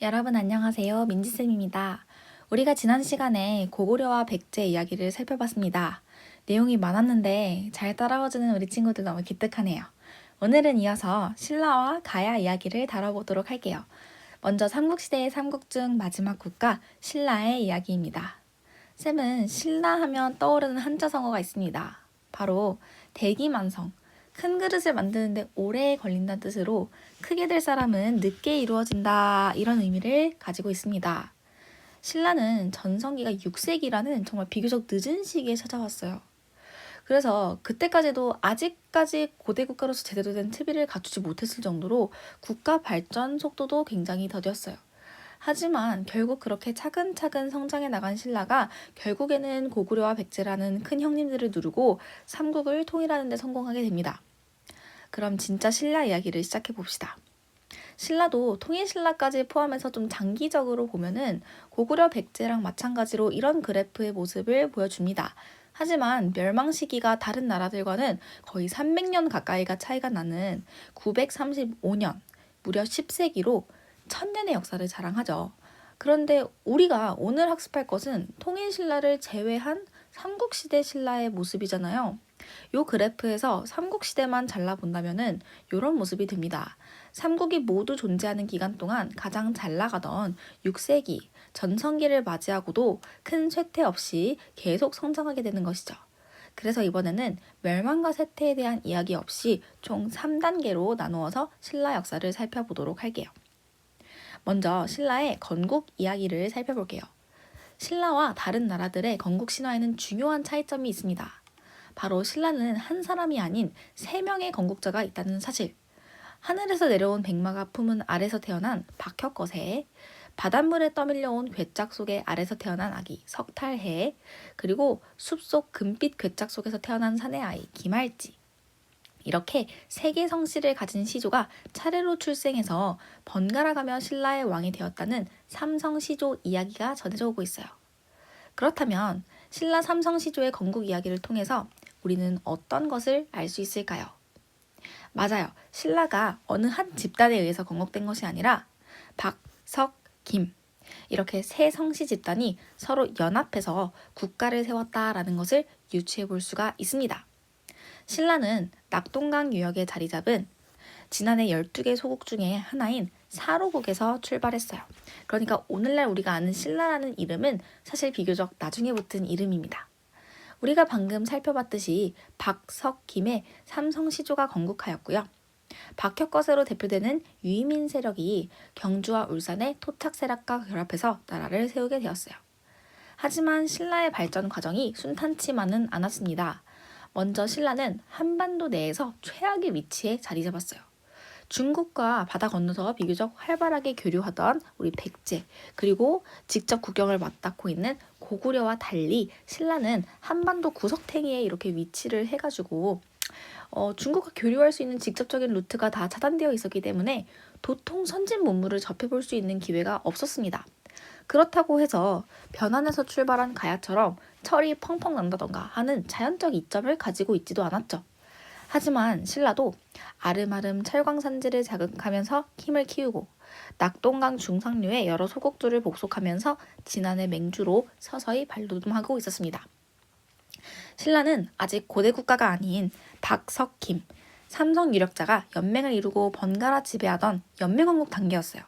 여러분 안녕하세요. 민지쌤입니다. 우리가 지난 시간에 고구려와 백제 이야기를 살펴봤습니다. 내용이 많았는데 잘 따라와주는 우리 친구들 너무 기특하네요. 오늘은 이어서 신라와 가야 이야기를 다뤄보도록 할게요. 먼저 삼국시대의 삼국 중 마지막 국가 신라의 이야기입니다. 쌤은 신라 하면 떠오르는 한자 성어가 있습니다. 바로 대기만성. 큰 그릇을 만드는데 오래 걸린다는 뜻으로 크게 될 사람은 늦게 이루어진다 이런 의미를 가지고 있습니다. 신라는 전성기가 6세기라는 정말 비교적 늦은 시기에 찾아왔어요. 그래서 그때까지도 아직까지 고대 국가로서 제대로 된 트비를 갖추지 못했을 정도로 국가 발전 속도도 굉장히 더뎠어요. 하지만 결국 그렇게 차근차근 성장해 나간 신라가 결국에는 고구려와 백제라는 큰 형님들을 누르고 삼국을 통일하는 데 성공하게 됩니다. 그럼 진짜 신라 이야기를 시작해 봅시다. 신라도 통일신라까지 포함해서 좀 장기적으로 보면은 고구려 백제랑 마찬가지로 이런 그래프의 모습을 보여줍니다. 하지만 멸망 시기가 다른 나라들과는 거의 300년 가까이가 차이가 나는 935년, 무려 10세기로 천년의 역사를 자랑하죠. 그런데 우리가 오늘 학습할 것은 통일신라를 제외한 삼국시대 신라의 모습이잖아요. 요 그래프에서 삼국시대만 잘라본다면은 요런 모습이 됩니다. 삼국이 모두 존재하는 기간 동안 가장 잘 나가던 6세기 전성기를 맞이하고도 큰 쇠퇴 없이 계속 성장하게 되는 것이죠. 그래서 이번에는 멸망과 쇠퇴에 대한 이야기 없이 총 3단계로 나누어서 신라 역사를 살펴보도록 할게요. 먼저 신라의 건국 이야기를 살펴볼게요. 신라와 다른 나라들의 건국 신화에는 중요한 차이점이 있습니다. 바로 신라는 한 사람이 아닌 세 명의 건국자가 있다는 사실. 하늘에서 내려온 백마가 품은 알에서 태어난 박혁거세, 바닷물에 떠밀려온 괴짝 속의 알에서 태어난 아기 석탈해, 그리고 숲속 금빛 괴짝 속에서 태어난 사내 아이 김할지. 이렇게 세 개 성씨를 가진 시조가 차례로 출생해서 번갈아가며 신라의 왕이 되었다는 삼성시조 이야기가 전해져 오고 있어요. 그렇다면 신라 삼성시조의 건국 이야기를 통해서 우리는 어떤 것을 알 수 있을까요? 맞아요. 신라가 어느 한 집단에 의해서 건국된 것이 아니라 박, 석, 김 이렇게 세 성씨 집단이 서로 연합해서 국가를 세웠다라는 것을 유추해 볼 수가 있습니다. 신라는 낙동강 유역에 자리 잡은 지난해 12개 소국 중에 하나인 사로국에서 출발했어요. 그러니까 오늘날 우리가 아는 신라라는 이름은 사실 비교적 나중에 붙은 이름입니다. 우리가 방금 살펴봤듯이 박석김의 삼성시조가 건국하였고요. 박혁 거세로 대표되는 유이민 세력이 경주와 울산의 토착 세력과 결합해서 나라를 세우게 되었어요. 하지만 신라의 발전 과정이 순탄치만은 않았습니다. 먼저 신라는 한반도 내에서 최악의 위치에 자리 잡았어요. 중국과 바다 건너서 비교적 활발하게 교류하던 우리 백제 그리고 직접 국경을 맞닿고 있는 고구려와 달리 신라는 한반도 구석탱이에 이렇게 위치를 해가지고 어, 중국과 교류할 수 있는 직접적인 루트가 다 차단되어 있었기 때문에 도통 선진 문물을 접해볼 수 있는 기회가 없었습니다. 그렇다고 해서 변환에서 출발한 가야처럼 철이 펑펑 난다던가 하는 자연적 이점을 가지고 있지도 않았죠. 하지만 신라도 아름아름 철광산지를 자극하면서 힘을 키우고 낙동강 중상류의 여러 소국주를 복속하면서 지난해 맹주로 서서히 발돋움하고 있었습니다. 신라는 아직 고대 국가가 아닌 박석김, 삼성 유력자가 연맹을 이루고 번갈아 지배하던 연맹왕국 단계였어요.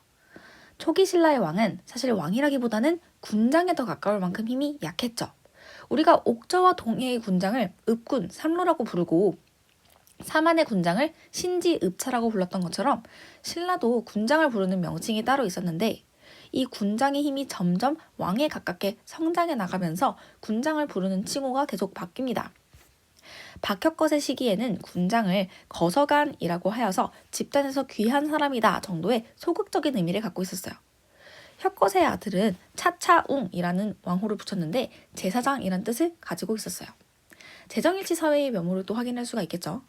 초기 신라의 왕은 사실 왕이라기보다는 군장에 더 가까울 만큼 힘이 약했죠. 우리가 옥저와 동해의 군장을 읍군, 삼로라고 부르고 사만의 군장을 신지읍차라고 불렀던 것처럼 신라도 군장을 부르는 명칭이 따로 있었는데 이 군장의 힘이 점점 왕에 가깝게 성장해 나가면서 군장을 부르는 칭호가 계속 바뀝니다. 박혁것의 시기에는 군장을 거서간이라고 하여서 집단에서 귀한 사람이다 정도의 소극적인 의미를 갖고 있었어요. 혁것의 아들은 차차웅이라는 왕호를 붙였는데 제사장이란 뜻을 가지고 있었어요. 재정일치 사회의 면모를 또 확인할 수가 있겠죠.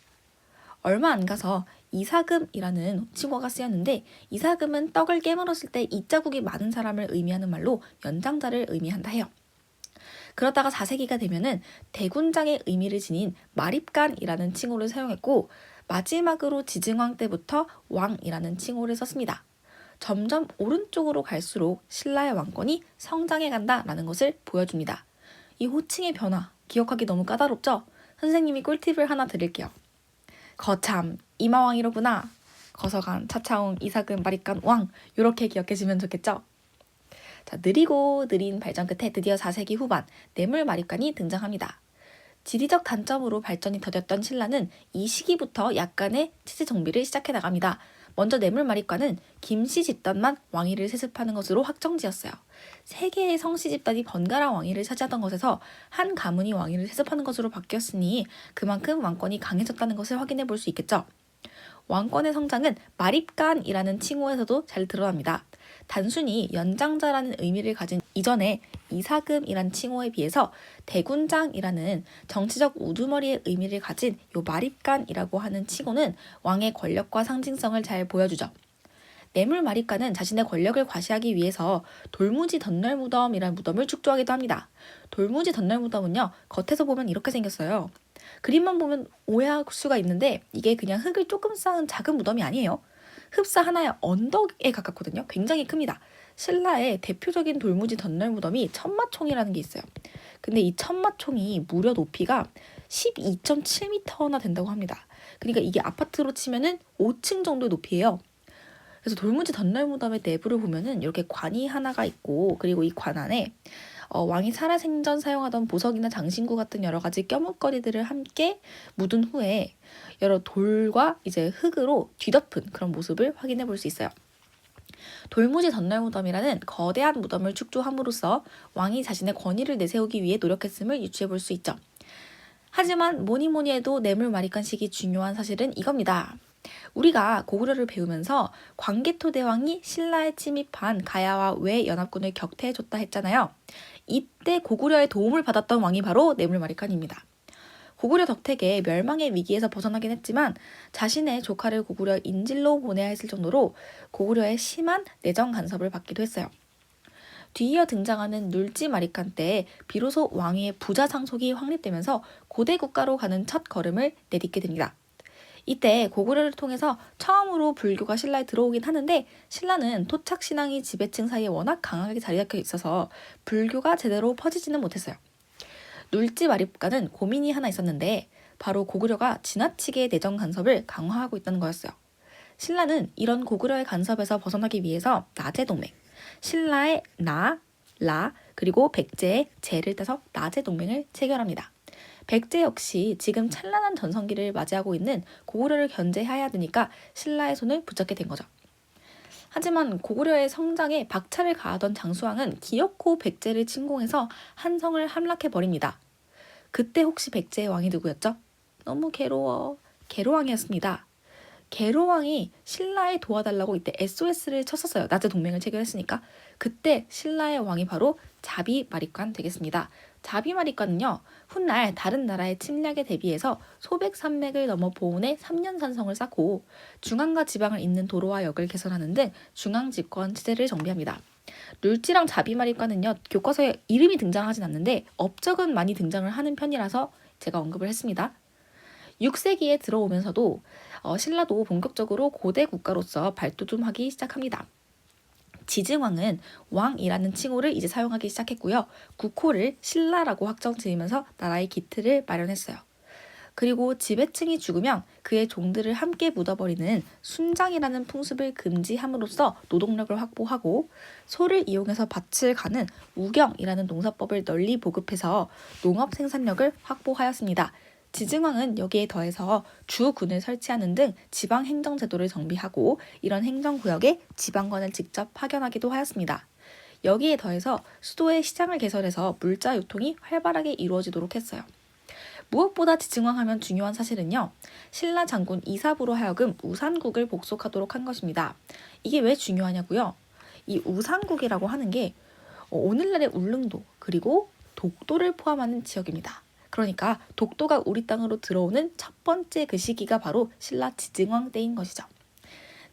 얼마 안 가서 이사금이라는 칭호가 쓰였는데 이사금은 떡을 깨물었을 때 이자국이 많은 사람을 의미하는 말로 연장자를 의미한다 해요. 그러다가 4세기가 되면은 대군장의 의미를 지닌 마립간이라는 칭호를 사용했고 마지막으로 지증왕 때부터 왕이라는 칭호를 썼습니다. 점점 오른쪽으로 갈수록 신라의 왕권이 성장해 간다라는 것을 보여줍니다. 이 호칭의 변화 기억하기 너무 까다롭죠? 선생님이 꿀팁을 하나 드릴게요. 거참 이마왕이로구나. 거서간 차차웅 이사금 마리간 왕 이렇게 기억해주면 좋겠죠? 자, 느리고 느린 발전 끝에 드디어 4세기 후반 뇌물 마립간이 등장합니다. 지리적 단점으로 발전이 더뎠던 신라는 이 시기부터 약간의 체제 정비를 시작해 나갑니다. 먼저 뇌물 마립간은 김씨 집단만 왕위를 세습하는 것으로 확정지었어요. 세 개의 성씨 집단이 번갈아 왕위를 차지하던 것에서 한 가문이 왕위를 세습하는 것으로 바뀌었으니 그만큼 왕권이 강해졌다는 것을 확인해 볼 수 있겠죠. 왕권의 성장은 마립간이라는 칭호에서도 잘 드러납니다. 단순히 연장자라는 의미를 가진 이전의 이사금이란 칭호에 비해서 대군장이라는 정치적 우두머리의 의미를 가진 요 마립간이라고 하는 칭호는 왕의 권력과 상징성을 잘 보여주죠. 뇌물 마립간은 자신의 권력을 과시하기 위해서 돌무지 덧널 무덤이라는 무덤을 축조하기도 합니다. 돌무지 덧널 무덤은요, 겉에서 보면 이렇게 생겼어요. 그림만 보면 오해할 수가 있는데 이게 그냥 흙을 조금 쌓은 작은 무덤이 아니에요. 흡사 하나의 언덕에 가깝거든요. 굉장히 큽니다. 신라의 대표적인 돌무지 덧널 무덤이 천마총이라는 게 있어요. 근데 이 천마총이 무려 높이가 12.7m나 된다고 합니다. 그러니까 이게 아파트로 치면은 5층 정도의 높이예요. 그래서 돌무지 덧날 무덤의 내부를 보면은 이렇게 관이 하나가 있고 그리고 이 관 안에 어, 왕이 살아생전 사용하던 보석이나 장신구 같은 여러 가지 껴묵거리들을 함께 묻은 후에 여러 돌과 이제 흙으로 뒤덮은 그런 모습을 확인해 볼 수 있어요. 돌무지 덧날 무덤이라는 거대한 무덤을 축조함으로써 왕이 자신의 권위를 내세우기 위해 노력했음을 유추해 볼 수 있죠. 하지만 뭐니 뭐니 해도 뇌물 마리간식이 중요한 사실은 이겁니다. 우리가 고구려를 배우면서 광개토 대왕이 신라에 침입한 가야와 외 연합군을 격퇴해줬다 했잖아요. 이때 고구려의 도움을 받았던 왕이 바로 뇌물마리칸입니다. 고구려 덕택의 멸망의 위기에서 벗어나긴 했지만 자신의 조카를 고구려 인질로 보내야 했을 정도로 고구려의 심한 내정 간섭을 받기도 했어요. 뒤이어 등장하는 눌지 마리칸 때 비로소 왕위의 부자 상속이 확립되면서 고대 국가로 가는 첫 걸음을 내딛게 됩니다. 이때 고구려를 통해서 처음으로 불교가 신라에 들어오긴 하는데 신라는 토착 신앙이 지배층 사이에 워낙 강하게 자리 잡혀 있어서 불교가 제대로 퍼지지는 못했어요. 눌지 마립가는 고민이 하나 있었는데 바로 고구려가 지나치게 내정 간섭을 강화하고 있다는 거였어요. 신라는 이런 고구려의 간섭에서 벗어나기 위해서 나제 동맹, 신라의 나, 라, 그리고 백제의 제를 따서 나제 동맹을 체결합니다. 백제 역시 지금 찬란한 전성기를 맞이하고 있는 고구려를 견제해야 되니까 신라의 손을 붙잡게 된 거죠. 하지만 고구려의 성장에 박차를 가하던 장수왕은 기어코 백제를 침공해서 한성을 함락해 버립니다. 그때 혹시 백제의 왕이 누구였죠? 너무 괴로워. 게로왕이었습니다. 게로왕이 신라에 도와달라고 이때 SOS를 쳤었어요. 낮에 동맹을 체결했으니까. 그때 신라의 왕이 바로 자비 마립관 되겠습니다. 자비 마립관은요. 훗날 다른 나라의 침략에 대비해서 소백 산맥을 넘어 보온에 3년 산성을 쌓고 중앙과 지방을 잇는 도로와 역을 개선하는 등 중앙 집권 체제를 정비합니다. 룰지랑 자비마립과는요 교과서에 이름이 등장하진 않는데 업적은 많이 등장을 하는 편이라서 제가 언급을 했습니다. 6세기에 들어오면서도 어, 신라도 본격적으로 고대 국가로서 발도 좀 하기 시작합니다. 지증왕은 왕이라는 칭호를 이제 사용하기 시작했고요. 국호를 신라라고 확정 지으면서 나라의 기틀을 마련했어요. 그리고 지배층이 죽으면 그의 종들을 함께 묻어버리는 순장이라는 풍습을 금지함으로써 노동력을 확보하고 소를 이용해서 밭을 가는 우경이라는 농사법을 널리 보급해서 농업 생산력을 확보하였습니다. 지증왕은 여기에 더해서 주군을 설치하는 등 지방 행정 제도를 정비하고 이런 행정구역에 지방관을 직접 파견하기도 하였습니다. 여기에 더해서 수도의 시장을 개설해서 물자 유통이 활발하게 이루어지도록 했어요. 무엇보다 지증왕하면 중요한 사실은요. 신라 장군 이삽으로 하여금 우산국을 복속하도록 한 것입니다. 이게 왜 중요하냐고요? 이 우산국이라고 하는 게 어, 오늘날의 울릉도 그리고 독도를 포함하는 지역입니다. 그러니까 독도가 우리 땅으로 들어오는 첫 번째 그 시기가 바로 신라 지증왕 때인 것이죠.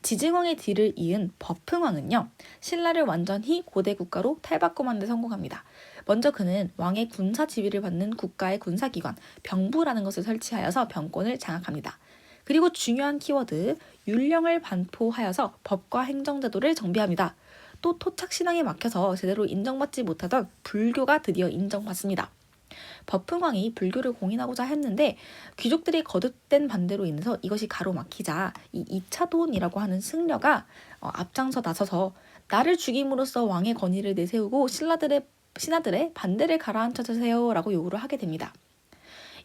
지증왕의 뒤를 이은 버풍왕은요, 신라를 완전히 고대 국가로 탈바꿈하는 데 성공합니다. 먼저 그는 왕의 군사 지휘를 받는 국가의 군사기관, 병부라는 것을 설치하여서 병권을 장악합니다. 그리고 중요한 키워드 율령을 반포하여서 법과 행정제도를 정비합니다. 또 토착 신앙에 막혀서 제대로 인정받지 못하던 불교가 드디어 인정받습니다. 법흥왕이 불교를 공인하고자 했는데 귀족들이 거듭된 반대로 인해서 이것이 가로막히자 이 이차돈이라고 하는 승려가 어, 앞장서 나서서 나를 죽임으로써 왕의 권위를 내세우고 신라들의 신하들의 반대를 가라앉혀 주세요라고 요구를 하게 됩니다.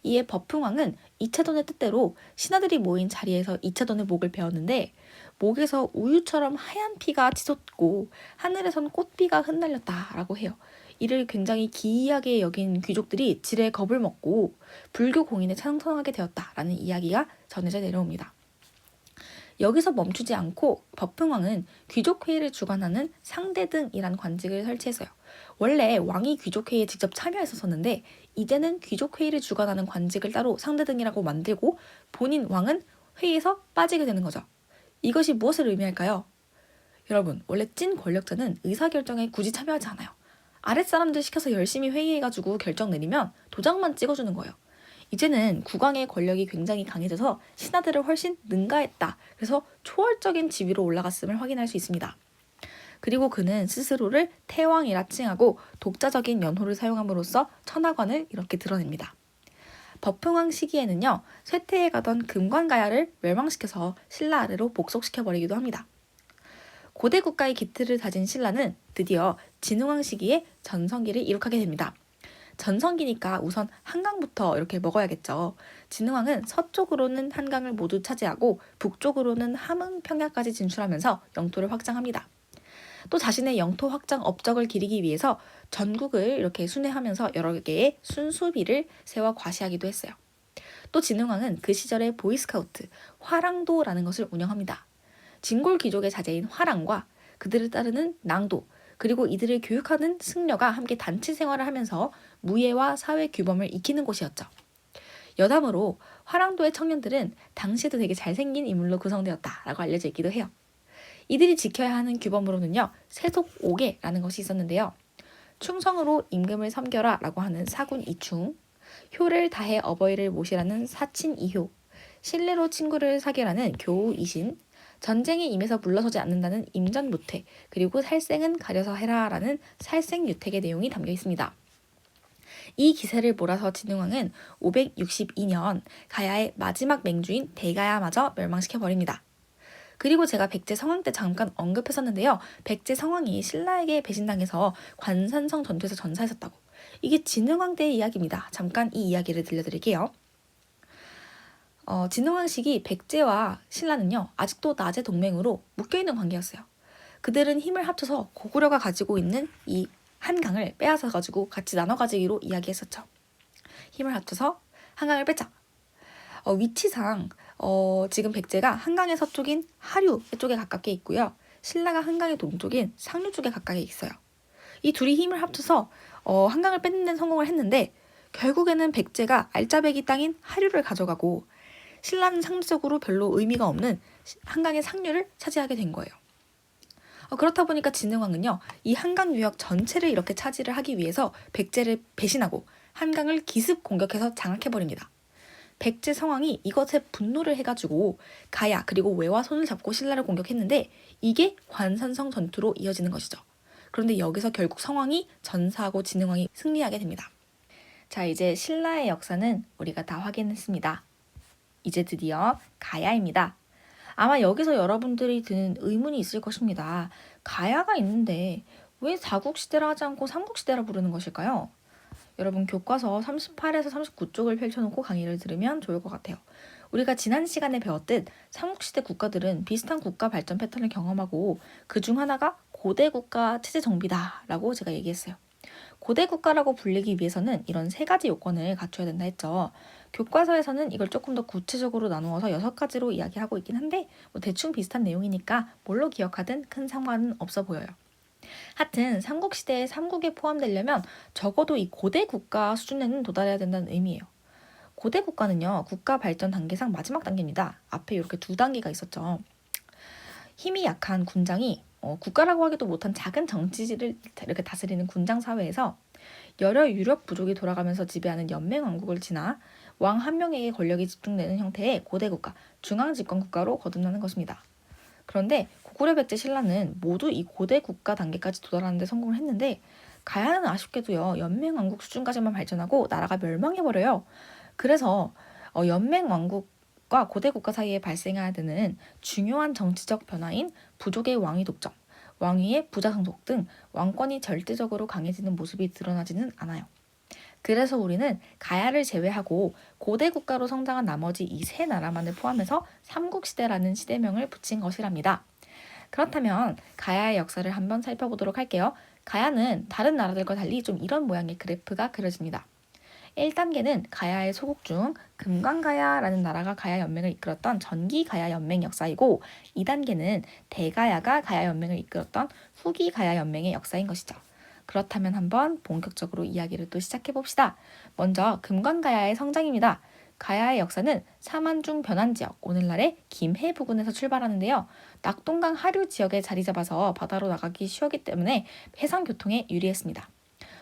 이에 법흥왕은 이차돈의 뜻대로 신하들이 모인 자리에서 이차돈의 목을 베었는데 목에서 우유처럼 하얀 피가 치솟고 하늘에선 꽃비가 흩날렸다라고 해요. 이를 굉장히 기이하게 여긴 귀족들이 지레 겁을 먹고 불교 공인에 찬성하게 되었다라는 이야기가 전해져 내려옵니다. 여기서 멈추지 않고 법흥왕은 귀족회의를 주관하는 상대 등이란 관직을 설치했어요. 원래 왕이 귀족회의에 직접 참여했었는데 이제는 귀족회의를 주관하는 관직을 따로 상대 등이라고 만들고 본인 왕은 회의에서 빠지게 되는 거죠. 이것이 무엇을 의미할까요? 여러분, 원래 찐 권력자는 의사결정에 굳이 참여하지 않아요. 아랫사람들 시켜서 열심히 회의해가지고 결정 내리면 도장만 찍어주는 거예요. 이제는 국왕의 권력이 굉장히 강해져서 신하들을 훨씬 능가했다. 그래서 초월적인 지위로 올라갔음을 확인할 수 있습니다. 그리고 그는 스스로를 태왕이라 칭하고 독자적인 연호를 사용함으로써 천하관을 이렇게 드러냅니다. 법흥왕 시기에는요, 쇠퇴해 가던 금관가야를 멸망시켜서 신라 아래로 복속시켜버리기도 합니다. 고대 국가의 기틀을 다진 신라는 드디어 진흥왕 시기에 전성기를 이룩하게 됩니다. 전성기니까 우선 한강부터 이렇게 먹어야겠죠. 진흥왕은 서쪽으로는 한강을 모두 차지하고 북쪽으로는 함흥 평야까지 진출하면서 영토를 확장합니다. 또 자신의 영토 확장 업적을 기리기 위해서 전국을 이렇게 순회하면서 여러 개의 순수비를 세워 과시하기도 했어요. 또 진흥왕은 그 시절에 보이스카우트, 화랑도라는 것을 운영합니다. 진골 귀족의 자제인 화랑과 그들을 따르는 낭도, 그리고 이들을 교육하는 승려가 함께 단체 생활을 하면서 무예와 사회 규범을 익히는 곳이었죠. 여담으로 화랑도의 청년들은 당시에도 되게 잘생긴 인물로 구성되었다라고 알려져 있기도 해요. 이들이 지켜야 하는 규범으로는요, 세속 5개라는 것이 있었는데요. 충성으로 임금을 섬겨라 라고 하는 사군 이충, 효를 다해 어버이를 모시라는 사친 이효, 신뢰로 친구를 사귀라는 교우 이신, 전쟁에 임해서 물러서지 않는다는 임전무퇴, 그리고 살생은 가려서 해라라는 살생유택의 내용이 담겨 있습니다. 이 기세를 몰아서 진흥왕은 562년 가야의 마지막 맹주인 대가야마저 멸망시켜 버립니다. 그리고 제가 백제 성왕 때 잠깐 언급했었는데요. 백제 성왕이 신라에게 배신당해서 관산성 전투에서 전사했었다고. 이게 진흥왕 때의 이야기입니다. 잠깐 이 이야기를 들려드릴게요. 어, 진흥왕 시기 백제와 신라는요 아직도 낮의 동맹으로 묶여있는 관계였어요. 그들은 힘을 합쳐서 고구려가 가지고 있는 이 한강을 빼앗아 가지고 같이 나눠 가지기로 이야기했었죠. 힘을 합쳐서 한강을 뺏자. 어, 위치상 어, 지금 백제가 한강의 서쪽인 하류 쪽에 가깝게 있고요. 신라가 한강의 동쪽인 상류 쪽에 가까이 있어요. 이 둘이 힘을 합쳐서 어, 한강을 뺏는 데 성공을 했는데 결국에는 백제가 알짜배기 땅인 하류를 가져가고 신라는 상대적으로 별로 의미가 없는 한강의 상류를 차지하게 된 거예요. 어, 그렇다 보니까 진흥왕은요, 이 한강 유역 전체를 이렇게 차지를 하기 위해서 백제를 배신하고 한강을 기습 공격해서 장악해버립니다. 백제 성왕이 이것에 분노를 해가지고 가야 그리고 외와 손을 잡고 신라를 공격했는데 이게 관산성 전투로 이어지는 것이죠. 그런데 여기서 결국 성왕이 전사하고 진흥왕이 승리하게 됩니다. 자, 이제 신라의 역사는 우리가 다 확인했습니다. 이제 드디어 가야입니다. 아마 여기서 여러분들이 드는 의문이 있을 것입니다. 가야가 있는데 왜 사국시대라 하지 않고 삼국시대라 부르는 것일까요? 여러분 교과서 38에서 39쪽을 펼쳐놓고 강의를 들으면 좋을 것 같아요. 우리가 지난 시간에 배웠듯 삼국시대 국가들은 비슷한 국가 발전 패턴을 경험하고 그 중 하나가 고대 국가 체제 정비다라고 제가 얘기했어요. 고대 국가라고 불리기 위해서는 이런 세 가지 요건을 갖춰야 된다 했죠. 교과서에서는 이걸 조금 더 구체적으로 나누어서 여섯 가지로 이야기하고 있긴 한데 뭐 대충 비슷한 내용이니까 뭘로 기억하든 큰 상관은 없어 보여요. 하여튼 삼국시대의 삼국에 포함되려면 적어도 이 고대 국가 수준에는 도달해야 된다는 의미예요. 고대 국가는요, 국가 발전 단계상 마지막 단계입니다. 앞에 이렇게 두 단계가 있었죠. 힘이 약한 군장이 어, 국가라고 하기도 못한 작은 정치지를 이렇게 다스리는 군장 사회에서 여러 유럽 부족이 돌아가면서 지배하는 연맹 왕국을 지나 왕 한 명에게 권력이 집중되는 형태의 고대 국가, 중앙 집권 국가로 거듭나는 것입니다. 그런데 고구려 백제 신라는 모두 이 고대 국가 단계까지 도달하는 데 성공을 했는데 가야는 아쉽게도요 연맹 왕국 수준까지만 발전하고 나라가 멸망해 버려요. 그래서 어, 연맹 왕국과 고대 국가 사이에 발생해야 되는 중요한 정치적 변화인 부족의 왕위 독점, 왕위의 부자 상속 등 왕권이 절대적으로 강해지는 모습이 드러나지는 않아요. 그래서 우리는 가야를 제외하고 고대 국가로 성장한 나머지 이 세 나라만을 포함해서 삼국시대라는 시대명을 붙인 것이랍니다. 그렇다면 가야의 역사를 한번 살펴보도록 할게요. 가야는 다른 나라들과 달리 좀 이런 모양의 그래프가 그려집니다. 1단계는 가야의 소국 중 금관가야라는 나라가 가야 연맹을 이끌었던 전기 가야 연맹 역사이고 2단계는 대가야가 가야 연맹을 이끌었던 후기 가야 연맹의 역사인 것이죠. 그렇다면 한번 본격적으로 이야기를 또 시작해 봅시다. 먼저 금관가야의 성장입니다. 가야의 역사는 사만중 변환 지역, 오늘날의 김해 부근에서 출발하는데요. 낙동강 하류 지역에 자리 잡아서 바다로 나가기 쉬웠기 때문에 해상 교통에 유리했습니다.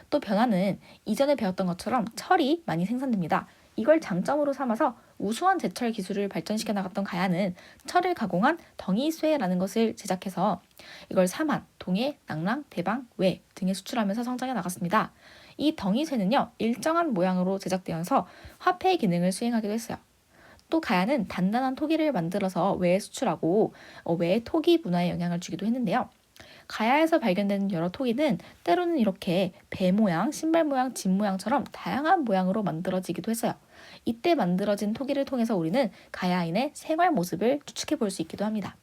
또 변화는 이전에 배웠던 것처럼 철이 많이 생산됩니다. 이걸 장점으로 삼아서 우수한 제철 기술을 발전시켜 나갔던 가야는 철을 가공한 덩이쇠라는 것을 제작해서 이걸 사만, 동해, 낙랑, 대방, 외 등에 수출하면서 성장해 나갔습니다. 이 덩이쇠는요 일정한 모양으로 제작되어서 화폐의 기능을 수행하기도 했어요. 또 가야는 단단한 토기를 만들어서 외에 수출하고 어, 외에 토기 문화에 영향을 주기도 했는데요. 가야에서 발견되는 여러 토기는 때로는 이렇게 배 모양, 신발 모양, 집 모양처럼 다양한 모양으로 만들어지기도 했어요. 이때 만들어진 토기를 통해서 우리는 가야인의 생활 모습을 추측해 볼 수 있기도 합니다.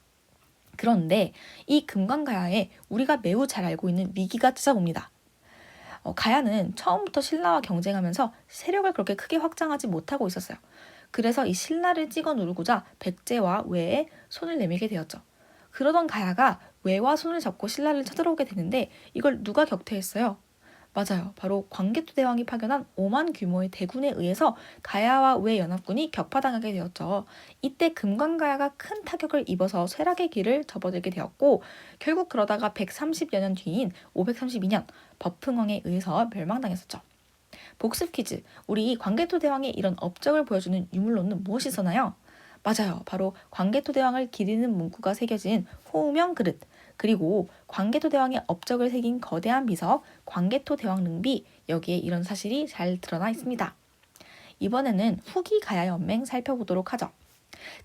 그런데 이 금관가야에 우리가 매우 잘 알고 있는 위기가 찾아옵니다. 어, 가야는 처음부터 신라와 경쟁하면서 세력을 그렇게 크게 확장하지 못하고 있었어요. 그래서 이 신라를 찍어 누르고자 백제와 외에 손을 내밀게 되었죠. 그러던 가야가 외와 손을 잡고 신라를 쳐들어오게 되는데 이걸 누가 격퇴했어요? 맞아요. 바로 광개토 대왕이 파견한 5만 규모의 대군에 의해서 가야와 외 연합군이 격파당하게 되었죠. 이때 금관가야가 큰 타격을 입어서 쇠락의 길을 접어들게 되었고 결국 그러다가 130여 년 뒤인 532년 버풍왕에 의해서 멸망당했었죠. 복습 퀴즈. 우리 광개토 대왕의 이런 업적을 보여주는 유물로는 무엇이 있었나요? 맞아요. 바로 광개토 대왕을 기리는 문구가 새겨진 호우명 그릇. 그리고 광개토 대왕의 업적을 새긴 거대한 비석 광개토 대왕 능비 여기에 이런 사실이 잘 드러나 있습니다. 이번에는 후기 가야 연맹 살펴보도록 하죠.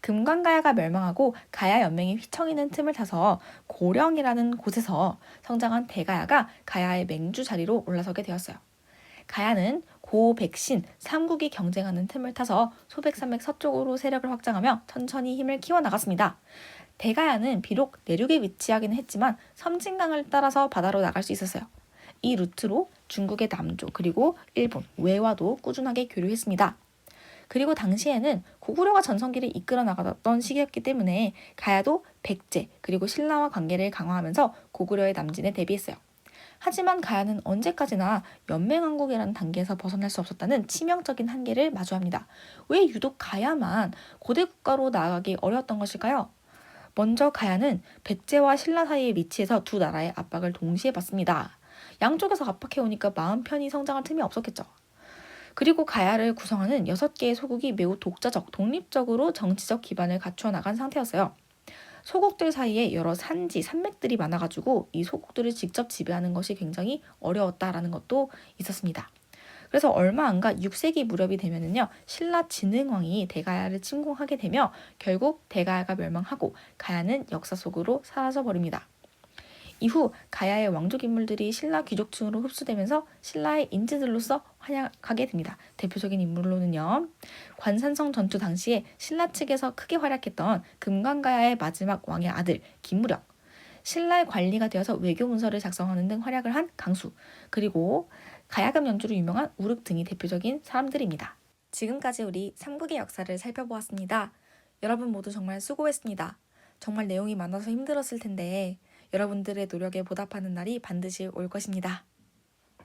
금관가야가 멸망하고 가야 연맹이 휘청이는 틈을 타서 고령이라는 곳에서 성장한 대가야가 가야의 맹주 자리로 올라서게 되었어요. 가야는 고 백신 삼국이 경쟁하는 틈을 타서 소백산맥 서쪽으로 세력을 확장하며 천천히 힘을 키워 나갔습니다. 대가야는 비록 내륙에 위치하기는 했지만 섬진강을 따라서 바다로 나갈 수 있었어요. 이 루트로 중국의 남조 그리고 일본 외와도 꾸준하게 교류했습니다. 그리고 당시에는 고구려가 전성기를 이끌어 나가던 시기였기 때문에 가야도 백제 그리고 신라와 관계를 강화하면서 고구려의 남진에 대비했어요. 하지만 가야는 언제까지나 연맹왕국이라는 단계에서 벗어날 수 없었다는 치명적인 한계를 마주합니다. 왜 유독 가야만 고대 국가로 나아가기 어려웠던 것일까요? 먼저 가야는 백제와 신라 사이에 위치해서 두 나라의 압박을 동시에 받습니다. 양쪽에서 압박해오니까 마음 편히 성장할 틈이 없었겠죠. 그리고 가야를 구성하는 여섯 개의 소국이 매우 독자적, 독립적으로 정치적 기반을 갖추어 나간 상태였어요. 소국들 사이에 여러 산지, 산맥들이 많아가지고 이 소국들을 직접 지배하는 것이 굉장히 어려웠다라는 것도 있었습니다. 그래서 얼마 안가 6세기 무렵이 되면은요 신라 진흥왕이 대가야를 침공하게 되며 결국 대가야가 멸망하고 가야는 역사 속으로 사라져 버립니다. 이후 가야의 왕족 인물들이 신라 귀족층으로 흡수되면서 신라의 인재들로서 활약하게 됩니다. 대표적인 인물로는요. 관산성 전투 당시에 신라 측에서 크게 활약했던 금관가야의 마지막 왕의 아들 김무력, 신라의 관리가 되어서 외교 문서를 작성하는 등 활약을 한 강수, 그리고 가야금 연주로 유명한 우륵 등이 대표적인 사람들입니다. 지금까지 우리 삼국의 역사를 살펴보았습니다. 여러분 모두 정말 수고했습니다. 정말 내용이 많아서 힘들었을 텐데 여러분들의 노력에 보답하는 날이 반드시 올 것입니다.